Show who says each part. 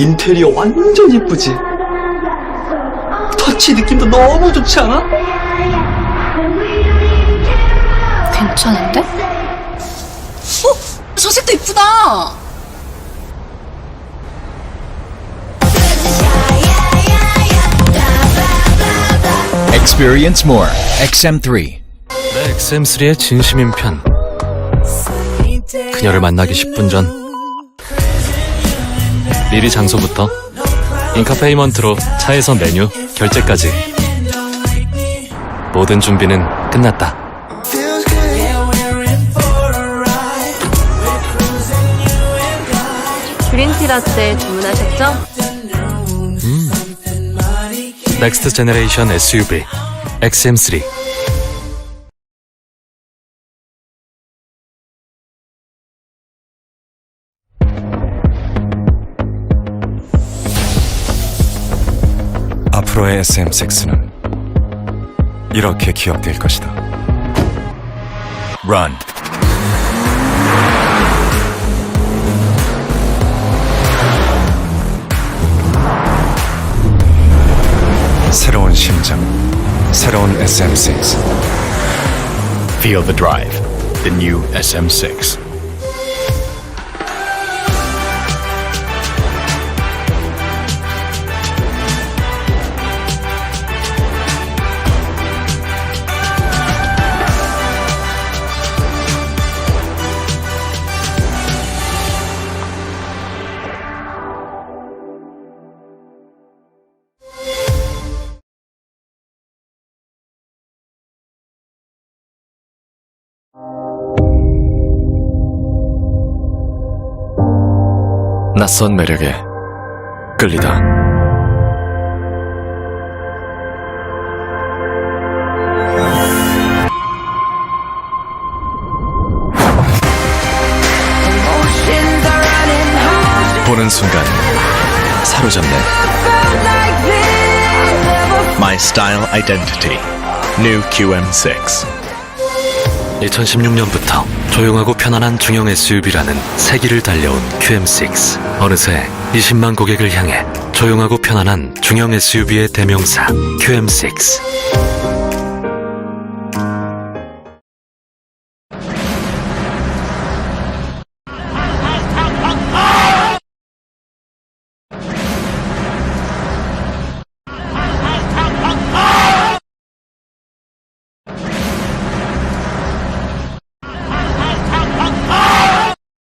Speaker 1: 인테리어 완전 예쁘지? 터치 느낌도 너무 좋지 않아?
Speaker 2: 괜찮은데? 어? 저 색도 이쁘다!
Speaker 3: Experience more. XM3.
Speaker 4: 내 XM3의 진심인 편. 그녀를 만나기 10분 전. 미리 장소부터 인카 페이먼트로 차에서 메뉴, 결제까지. 모든 준비는 끝났다.
Speaker 5: 그린티 라떼 주문하셨죠?
Speaker 4: 넥스트 제너레이션 SUV XM3.
Speaker 6: 앞으로의 SM6는 이렇게 기억될 것이다. Run. 새로운 심장, 새로운 SM6.
Speaker 3: Feel the drive. The new SM6.
Speaker 4: 낯선 매력에 끌리다.
Speaker 3: 보는 순간 사로잡네. My style identity. New QM6.
Speaker 4: 2016년부터 조용하고 편안한 중형 SUV라는 세기를 달려온 QM6. 어느새 20만 고객을 향해 조용하고 편안한 중형 SUV의 대명사 QM6.